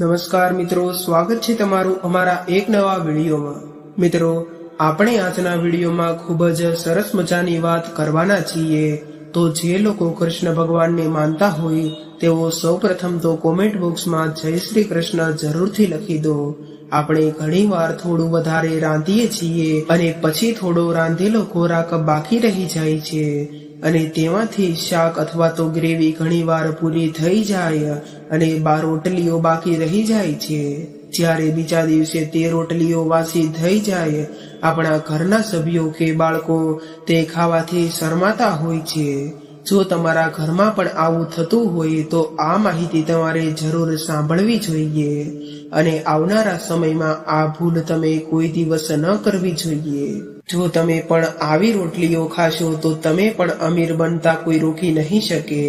નમસ્કાર મિત્રો, સ્વાગત છે તમારું અમારા એક નવા વિડીયોમાં. મિત્રો, આપણે આજના વિડીયોમાં ખૂબ જ સરસ મજાની વાત કરવાના છીએ. તો જે લોકો કૃષ્ણ ભગવાનને માનતા હોય, તેઓ સૌપ્રથમ તો કોમેન્ટ બોક્સમાં જય શ્રી કૃષ્ણ જરૂરથી લખી દો. આપણે ઘણીવાર થોડું વધારે રાંધીએ છીએ અને પછી થોડો રાંધેલો ખોરાક બાકી રહી જાય છે. અને તેમાંથી શાક અથવા તો ગ્રેવી ઘણીવાર પૂરી થઈ જાય અને બાર રોટલીઓ બાકી રહી જાય છે. જ્યારે બીજા દિવસે તે રોટલીઓ વાસી થઈ જાય, આપણા ઘરના સભ્યો કે બાળકો તે ખાવાથી શરમાતા હોય છે. જો તમારા ઘરમાં પણ આવું થતું હોય તો આ માહિતી તમારે જરૂર સાંભળવી જોઈએ. અને આવનારા સમયમાં આ ભૂલ તમે કોઈ દિવસ ન કરવી જોઈએ. જો તમે પણ આવી રોટલીઓ ખાશો, તો તમે પણ અમીર બનતા કોઈ રોકી નહીં શકે.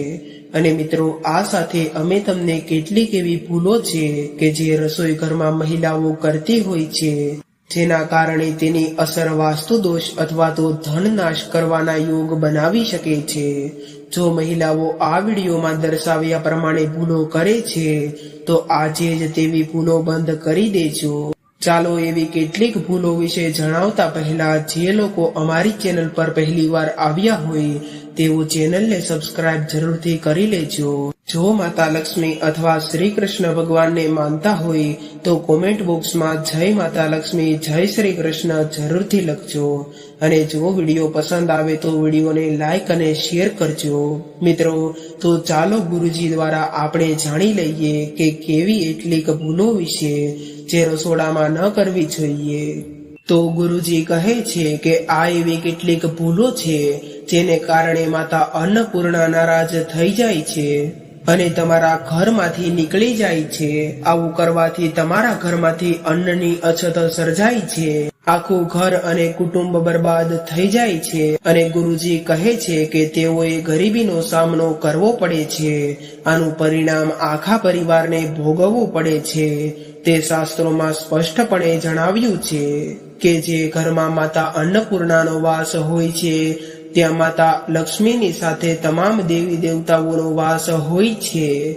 અને મિત્રો, આ સાથે અમે તમને કેટલીક એવી ભૂલો છે કે જે રસોઈ ઘરમાં મહિલાઓ કરતી હોય છે, જેના કારણે તેની અસર વાસ્તુ દોષ અથવા તો ધન નાશ કરવાના યોગ બનાવી શકે છે. જો મહિલાઓ આ વિડીયોમાં દર્શાવ્યા પ્રમાણે ભૂલો કરે છે, તો આજે જ તેવી ભૂલો બંધ કરી દેજો. ચાલો એવી કેટલીક ભૂલો વિશે જણાવતા પહેલા જે લોકો અમારી ચેનલ પર પહેલીવાર આવ્યા હોય તેઓ ચેનલને સબસ્ક્રાઇબ જરૂરથી કરી લેજો. જો માતા લક્ષ્મી અથવા શ્રી કૃષ્ણ ભગવાનને માનતા હોય, તો કોમેન્ટ બોક્સમાં જય માતા લક્ષ્મી, જય શ્રી કૃષ્ણ જરૂરથી લખજો. અને જો વીડિયો પસંદ આવે તો વિડીયોને લાઈક અને શેર કરજો. મિત્રો, તો ચાલો ગુરુજી દ્વારા આપણે જાણી લઈએ કે કેવી એટલીક ભૂલો વિશે જે રસોડામાં ન કરવી જોઈએ. તો ગુરુજી કહે છે કે આ એવી કેટલીક ભૂલો છે જેને કારણે માતા અન્નપૂર્ણા નારાજ થઈ જાય છે અને તમારા ઘરમાંથી નીકળી જાય છે. આવું કરવાથી તમારા ઘરમાંથી અન્નની અછત સર્જાય છે. આખું ઘર અને કુટુંબ બરબાદ થઈ જાય છે અને ગુરુજી કહે છે કે તેઓએ ગરીબીનો સામનો કરવો પડે છે. આનું પરિણામ આખા પરિવારને ભોગવવું પડે છે. તે શાસ્ત્રોમાં સ્પષ્ટપણે જણાવ્યું છે કે જે ઘરમાં માતા અન્નપૂર્ણાનો વાસ હોય છે ત્યાં માતા લક્ષ્મીની સાથે તમામ દેવી દેવતાઓનો વાસ હોય છે.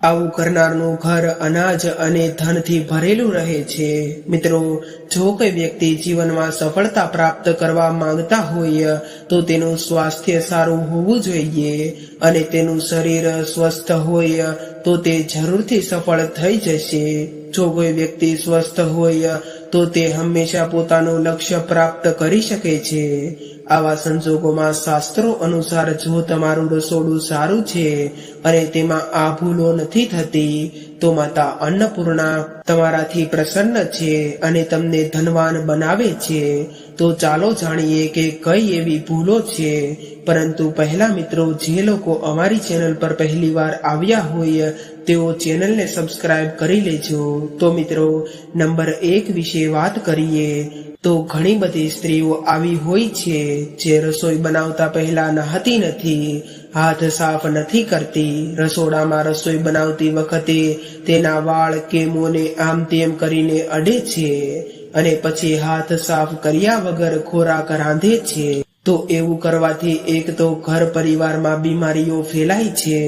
આવું કરનારનું ઘર અનાજ અને ધનથી ભરેલું રહે છે. મિત્રો, જો કોઈ વ્યક્તિ જીવનમાં સફળતા પ્રાપ્ત કરવા માંગતા હોય, તો તેનું સ્વાસ્થ્ય સારું હોવું જોઈએ અને તેનું શરીર સ્વસ્થ હોય, તો તે જરૂરથી સફળ થઈ જશે. જો કોઈ વ્યક્તિ સ્વસ્થ હોય, તો તે હંમેશા પોતાનું લક્ષ્ય પ્રાપ્ત કરી શકે છે. આવા સંજોગોમાં શાસ્ત્રો અનુસાર જો તમારું રસોડું સારું છે અને તેમાં આ ભૂલો નથી થતી, તો માતા અન્નપૂર્ણા તમારાથી પ્રસન્ન છે અને તમને ધનવાન બનાવે છે. તો ચાલો જાણીએ કે કઈ એવી ભૂલો છે. પરંતુ પહેલા મિત્રો, જે લોકો અમારી ચેનલ પર પહેલી વાર આવ્યા હોય તેઓ ચેનલને સબસ્ક્રાઇબ કરી લેજો. તો મિત્રો, નંબર એક વિશે વાત કરીએ, તો ઘણી બધી સ્ત્રીઓ આવી હોય છે જે રસોઈ બનાવતા પહેલા નહાતી નથી, હાથ સાફ નથી કરતી. રસોડામાં રસોઈ બનાવતી વખતે તેના વાળ કે મોને આમ તેમ કરીને અડે છે અને પછી હાથ સાફ કર્યા વગર ખોરાક રાંધે છે. તો એવું કરવાથી એક તો ઘર પરિવારમાં બીમારીઓ ફેલાય છે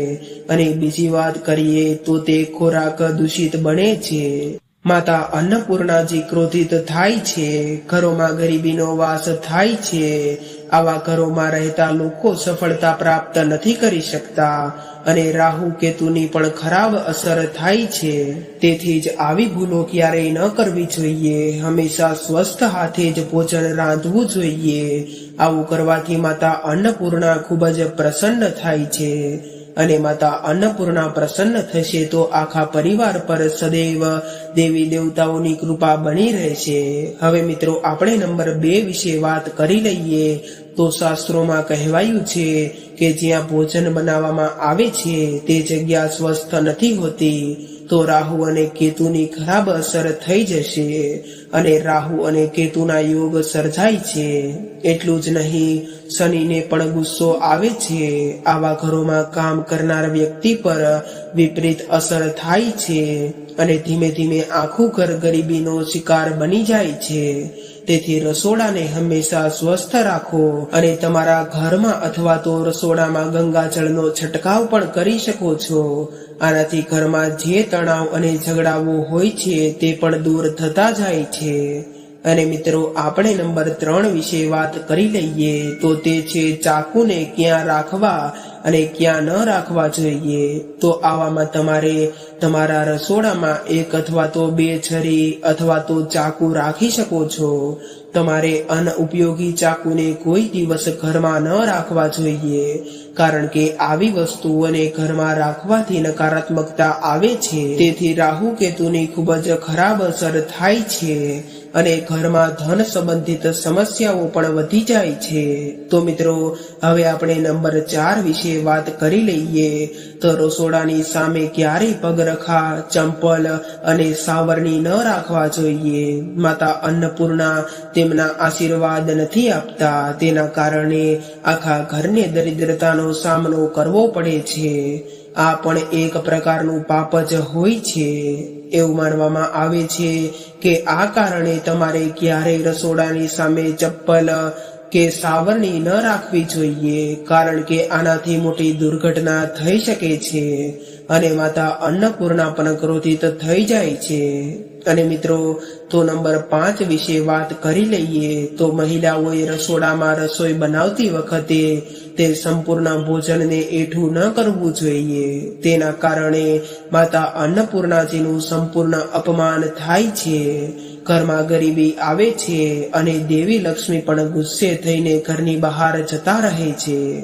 અને બીજી વાત કરીએ તો તે ખોરાક દૂષિત બને છે. માતા અન્નપૂર્ણાજી ક્રોધિત થાય છે, ઘરોમાં ગરીબીનો વાસ થાય છે આવા ઘરોમાં રહેતા લોકો સફળતા પ્રાપ્ત નથી કરી શકતા અને રાહુ કેતુની પણ ખરાબ અસર થાય છે. તેથી જ આવી ભૂલો ક્યારેય ન કરવી જોઈએ. હંમેશા સ્વસ્થ હાથે જ ભોજન રાંધવું જોઈએ. આવું કરવાથી માતા અન્નપૂર્ણા ખૂબ જ પ્રસન્ન થાય છે. અને માતા અન્નપૂર્ણા પ્રસન્ન થશે તો આખા પરિવાર પર સદૈવ દેવી દેવતાઓની કૃપા બની રહેશે. હવે મિત્રો, આપણે નંબર બે વિશે વાત કરી લઈએ. તો શાસ્ત્રોમાં કહેવાયું છે કે જ્યાં ભોજન બનાવવામાં આવે છે, તે જગ્યા સ્વસ્થ નથી હોતી. તો રાહુ અને કેતુની ખરાબ અસર થઈ જશે અને રાહુ અને કેતુના યોગ સર્જાય છે. એટલું જ નહીં, શનિને પણ ગુસ્સો આવે છે. આવા ઘરોમાં કામ કરનાર વ્યક્તિ પર વિપરીત અસર થાય છે અને ધીમે ધીમે આખું ઘર ગરીબીનો શિકાર બની જાય છે. તેથી રસોડાને હંમેશા સ્વસ્થ રાખો અને તમારા ઘરમાં અથવા તો રસોડામાં ગંગાજળનો છંટકાવ પણ કરી શકો છો. આનાથી ઘરમાં જે તણાવ અને ઝઘડાઓ હોય છે તે પણ દૂર થતા જાય છે. અને મિત્રો, આપણે નંબર ત્રણ વિશે વાત કરી લઈએ તો તે છે ચાકુને ક્યાં રાખવા અને ક્યાં ન રાખવા જોઈએ. તો આવામાં તમારે તમારા રસોડામાં એક અથવા તો બે છરી અથવા તો ચાકુ રાખી શકો છો. તમારે અનઉપયોગી ચાકુને કોઈ દિવસ ઘરમાં ન રાખવા જોઈએ. કારણ કે આવી વસ્તુઓને ઘરમાં રાખવાથી નકારાત્મકતા આવે છે. તેથી રાહુ કેતુની ખૂબ જ ખરાબ અસર થાય છે અને ઘરમાં ધન સંબંધિત સમસ્યાઓ પણ વધી જાય છે. તો મિત્રો, હવે આપણે નંબર ચાર વિશે વાત કરી લઈએ. તો રસોડાની સામે ક્યારેય પગરખા ચંપલ અને સાવરણી ન રાખવા જોઈએ? માતા અન્નપૂર્ણા તેમના આશીર્વાદ નથી આપતા. તેના કારણે આખા ઘરને દરિદ્રતાનો સામનો કરવો પડે છે. આ પણ એક પ્રકારનું પાપ જ હોય છે. એવું માનવામાં આવે છે કે આ કારણે તમારે ક્યારેય રસોડાની સામે ચપ્પલ કે સાવરણી ન રાખવી જોઈએ, કારણ કે આનાથી મોટી દુર્ઘટના થઈ શકે છે અને માતા અન્નપૂર્ણા પણ ક્રોધિત થઈ જાય છે. અને મિત્રો, તો નંબર પાંચ વિશે વાત કરી લઈએ, તો મહિલાઓએ રસોડામાં રસોઈ બનાવતી વખતે તે સંપૂર્ણ ભોજનને એઠું ન કરવું જોઈએ. તેના કારણે માતા અન્નપૂર્ણાજીનું સંપૂર્ણ અપમાન થાય છે. ઘરમાં ગરીબી આવે છે અને દેવી લક્ષ્મી પણ ગુસ્સે થઈને ઘરની બહાર જતા રહે છે.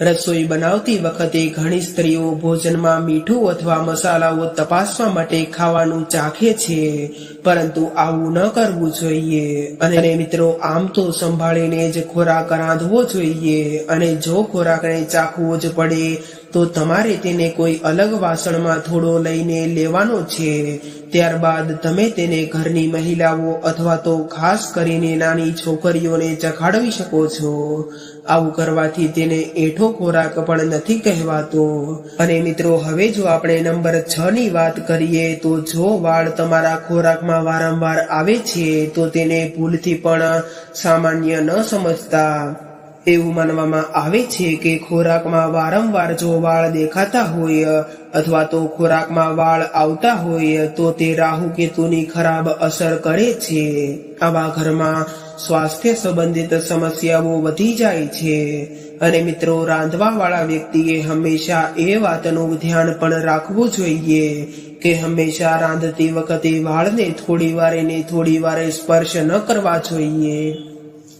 રસોઈ બનાવતી વખતે ઘણી સ્ત્રીઓ ભોજનમાં મીઠું અથવા મસાલાઓ તપાસવા માટે ખાવાનું ચાખે છે, પરંતુ આવું ન કરવું જોઈએ. અને મિત્રો, આમ તો સંભાળીને જ ખોરાક રાંધવો જોઈએ અને જો ખોરાકને ચાખવો જ પડે તો તમારે તેને કોઈ અલગ વાસણમાં થોડો લઈને લેવાનો છે. ત્યારબાદ તમે તેને ઘરની મહિલાઓ અથવા તો ખાસ કરીને નાની છોકરીઓને ચખાડવી શકો છો. આવું કરવાથી તેને એઠો ખોરાક પણ નથી કહેવાતો. અને મિત્રો, હવે જો આપણે નંબર છ ની વાત કરીએ, તો જો વાળ તમારા ખોરાકમાં વારંવાર આવે છે, તો તેને ભૂલથી પણ સામાન્ય ન સમજતા. એવું માનવામાં આવે છે કે ખોરાકમાં વારંવાર જો વાળ દેખાતા હોય અથવા તો ખોરાકમાં વાળ આવતા હોય, તો તે રાહુ કેતુની ખરાબ અસર કરે છે. આવા ઘરમાં સ્વાસ્થ્ય સંબંધિત સમસ્યાઓ વધી જાય છે. અને મિત્રો રાંધવા વાળા વ્યક્તિએ હંમેશા એ વાતનું ધ્યાન પણ રાખવું જોઈએ કે હંમેશા રાંધતી વખતે વાળને થોડી વારે ને થોડી વારે સ્પર્શ ન કરવા જોઈએ.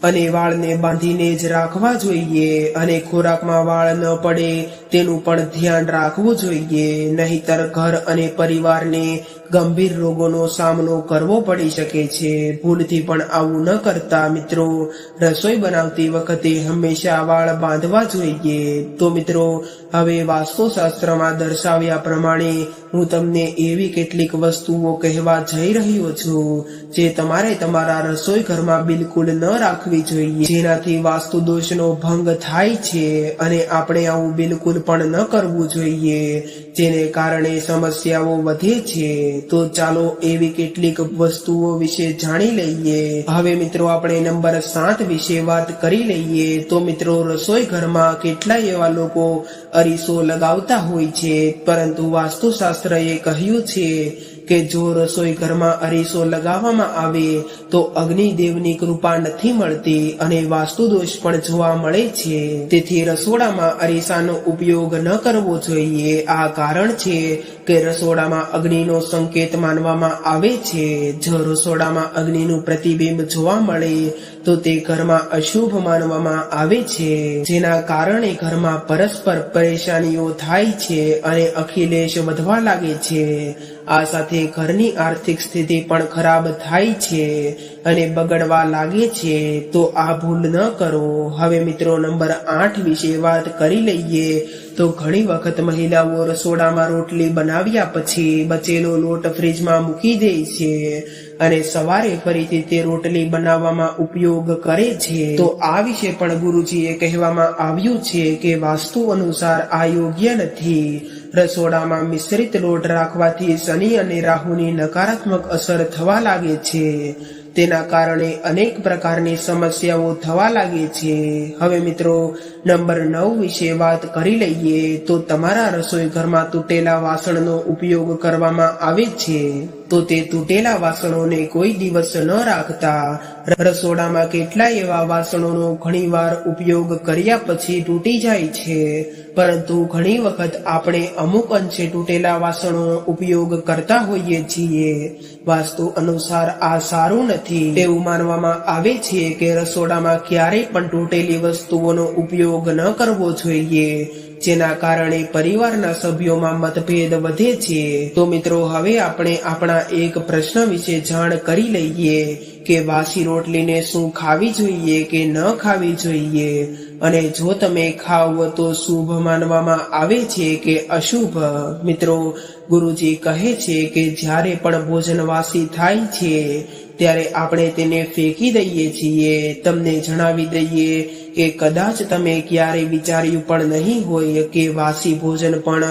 અને વાળને બાંધીને જ રાખવા જોઈએ અને ખોરાકમાં વાળ ન પડે તેનું પણ ધ્યાન રાખવું જોઈએ. નહીતર ઘર અને પરિવારને ગંભીર રોગોનો સામનો કરવો પડી શકે છે. ભૂલથી પણ આવું ન કરતા મિત્રો, રસોઈ બનાવતી વખતે હંમેશા વાળ બાંધવા જોઈએ. તો મિત્રો, હવે વાસ્તુશાસ્ત્રમાં દર્શાવ્યા પ્રમાણે હું તમને એવી કેટલીક વસ્તુઓ કહેવા જઈ રહ્યો છું, જે તમારે તમારા રસોઈ ઘરમાં બિલકુલ ન રાખવી જોઈએ. જેનાથી વાસ્તુ દોષનો ભંગ થાય છે અને આપણે આવું બિલકુલ પણ ન કરવું જોઈએ, જેને કારણે સમસ્યાઓ વધે છે. તો ચાલો એવી કેટલીક વસ્તુઓ વિશે જાણી લઈએ. હવે મિત્રો, આપણે નંબર સાત વિશે વાત કરી લઈએ. તો મિત્રો, રસોઈ ઘરમાં કેટલા એવા લોકો અરીસો લગાવતા હોય છે. પરંતુ વાસ્તુશાસ્ત્રએ કહ્યું છે કે જો રસોઈ ઘરમાં અરીસો લગાવવામાં આવે, તો અગ્નિદેવની કૃપા નથી મળતી અને વાસ્તુદોષ પણ જોવા મળે છે. તેથી રસોડામાં અરીસાનો ઉપયોગ ન કરવો જોઈએ. આ કારણ છે કે રસોડામાં અગ્નિનો સંકેત માનવામાં આવે છે. જો રસોડામાં અગ્નિનું પ્રતિબિંબ જોવા મળે તો તે ઘરમાં અશુભ માનવામાં આવે છે. જેના કારણે ઘરમાં પરસ્પર પરેશાનીઓ થાય છે અને અખિલેશ વધવા લાગે છે. આ સાથે ઘરની આર્થિક સ્થિતિ પણ ખરાબ થાય છે અને બગડવા લાગે છે. તો આ ભૂલ ન કરો. હવે મિત્રો નંબર આઠ વિશે વાત કરી લઈએ. તો ઘણી વખત મહિલાઓ રસોડામાં રોટલી બનાવ્યા પછી બચેલો લોટ ફ્રીજમાં મૂકી દે છે. અને સવારે ફરીથી તે રોટલી બનાવવામાં ઉપયોગ કરે છે. તો આ વિશે પણ ગુરુજીએ કહેવામાં આવ્યું છે કે વાસ્તુ અનુસાર આ યોગ્ય નથી. રસોડામાં મિશ્રિત લોટ રાખવાથી શનિ અને રાહુની નકારાત્મક અસર થવા લાગે છે. તેના કારણે અનેક પ્રકારની સમસ્યાઓ થવા લાગે છે. હવે મિત્રો, નંબર નવ વિશે વાત કરી લઈએ તો તમારા રસોઈ ઘરમાં તૂટેલા વાસણનો ઉપયોગ કરવામાં આવે છે. તો તે તૂટેલા વાસણોને કોઈ દિવસ ન રાખતા. રસોડામાં કેટલાય એવા વાસણોનો ઘણીવાર ઉપયોગ કર્યા પછી તૂટી જાય છે. પરંતુ ઘણી વખત આપણે અમુક અંશે તૂટેલા વાસણોનો ઉપયોગ કરતા હોઈએ છીએ. વાસ્તુ અનુસાર આ સારું નથી. એવું માનવામાં આવે છે કે રસોડામાં ક્યારેય પણ તૂટેલી વસ્તુઓનો ઉપયોગ ન કરવો જોઈએ. જેના કારણે પરિવારના સભ્યોમાં મતભેદ વધે છે. તો મિત્રો, હવે આપણે આપણા એક પ્રશ્ન વિશે જાણ કરી લઈએ કે વાસી રોટલીને શું ખાવી જોઈએ કે ન ખાવી જોઈએ? અને જો તમે ખાવ તો શુભ માનવામાં આવે છે કે અશુભ? મિત્રો, ગુરુજી કહે છે કે જ્યારે પણ ભોજન વાસી થાય છે, ત્યારે આપણે તેને ફેંકી દઈએ છીએ. તમને જણાવી દઈએ કે કદાચ તમે ક્યારે વિચાર્યું પણ નહીં હોય કે વાસી ભોજન પણ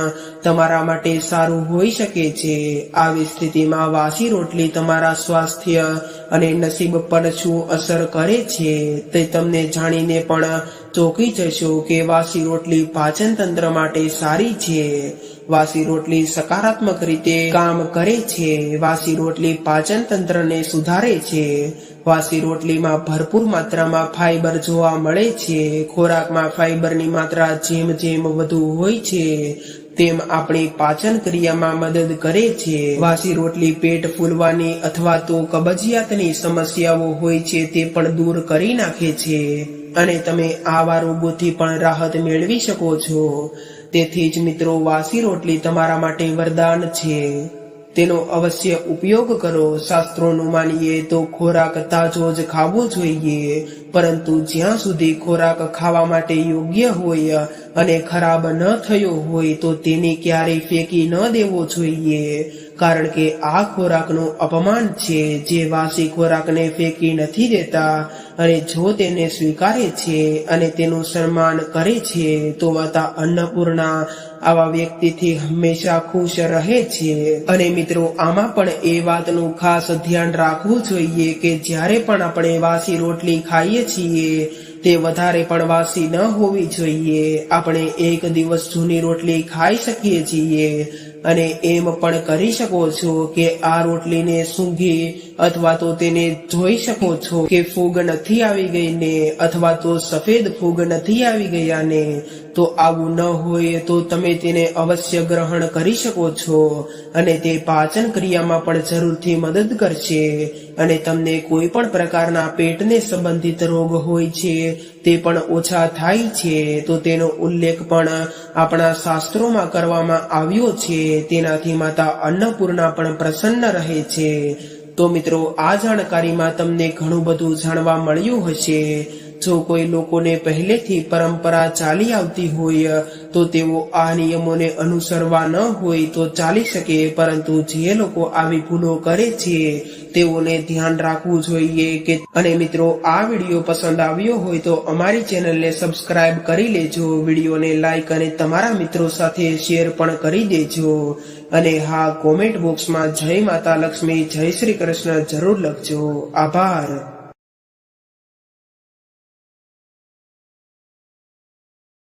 તમારા માટે સારું હોઈ શકે છે. આવી સ્થિતિમાં વાસી રોટલી તમારા સ્વાસ્થ્ય અને નસીબ પર શું અસર કરે છે તે તમને જાણીને પણ ચોંકી જશો કે વાસી રોટલી પાચન તંત્ર માટે સારી છે. વાસી રોટલી સકારાત્મક રીતે કામ કરે છે. વાસી રોટલી પાચન તંત્રને સુધારે છે. વાસી રોટલીમાં ભરપૂર માત્રામાં ફાઈબર જોવા મળે છે. ખોરાકમાં ફાઈબરની માત્રા જેમ જેમ વધુ હોય છે. તેમ આપણી પાચન ક્રિયામાં મદદ કરે છે. વાસી રોટલી પેટ ફૂલવાની અથવા તો કબજિયાતની સમસ્યાઓ હોય છે તે પણ દૂર કરી નાખે છે. અને તમે આવા રોગોથી પણ રાહત મેળવી શકો છો. તેથી જ મિત્રો, વાસી રોટલી તમારા માટે વરદાન છે. તેનો અવશ્ય ઉપયોગ કરો. શાસ્ત્રોનું માનીએ તો ખોરાક તાજો જ ખાવો જોઈએ. પરંતુ જ્યાં સુધી ખોરાક ખાવા માટે યોગ્ય હોય અને ખરાબ ન થયો હોય તો તેને ક્યારેય ફેંકી ન દેવો જોઈએ. કારણ કે આ ખોરાકનું અપમાન છે જે વાસી ખોરાકને ફેંકી નથી દેતા અને જો તેને સ્વીકારે છે અને તેનું સન્માન કરે છે, તો માતા અન્નપૂર્ણા આવા વ્યક્તિથી હંમેશા ખુશ રહે છે. અને મિત્રો, આમાં પણ એ વાતનું ખાસ ધ્યાન રાખવું જોઈએ કે જ્યારે પણ આપણે વાસી રોટલી ખાઈએ છીએ, તે વધારે પણ વાસી ન હોવી જોઈએ. આપણે એક દિવસ જૂની રોટલી ખાઈ શકીએ છીએ. અને એમ પણ કરી શકો છો કે આ રોટલીને સૂંઘી અથવા તો તેને જોઈ શકો છો કે ફૂગ નથી આવી ગઈ ને અથવા તો સફેદ ફૂગ નથી આવી ગયા ને તો આવું ન હોય તો તમે તેને અવશ્ય ગ્રહણ કરી શકો છો અને તે પાચન ક્રિયામાં પણ જરૂરથી મદદ કરશે. અને તમને કોઈ પણ પ્રકારના પેટને સંબંધિત રોગ હોય છે, તે પણ ઓછા થાય છે. તો તેનો ઉલ્લેખ પણ આપણા શાસ્ત્રોમાં કરવામાં આવ્યો છે. તેનાથી માતા અન્નપૂર્ણા પણ પ્રસન્ન રહે છે. તો મિત્રો, આ જાણકારીમાં તમને ઘણું બધું જાણવા મળ્યું હશે. જો કોઈ લોકોને પહેલેથી પરંપરા ચાલી આવતી હોય, તો તેઓ આ નિયમોને અનુસરવા ન હોય તો ચાલી શકે, પરંતુ જે લોકો આવી ભૂલો કરે છે, તેઓને ધ્યાન રાખવું જોઈએ કે અને મિત્રો, આ વીડિયો પસંદ આવ્યો હોય તો અમારી ચેનલને સબસ્ક્રાઇબ કરી લેજો, વિડીયોને લાઈક અને તમારા મિત્રો સાથે શેર પણ કરી દેજો. અને હા, કોમેન્ટ બોક્સમાં જય માતા લક્ષ્મી, જય શ્રી કૃષ્ણ જરૂર લખજો. આભાર.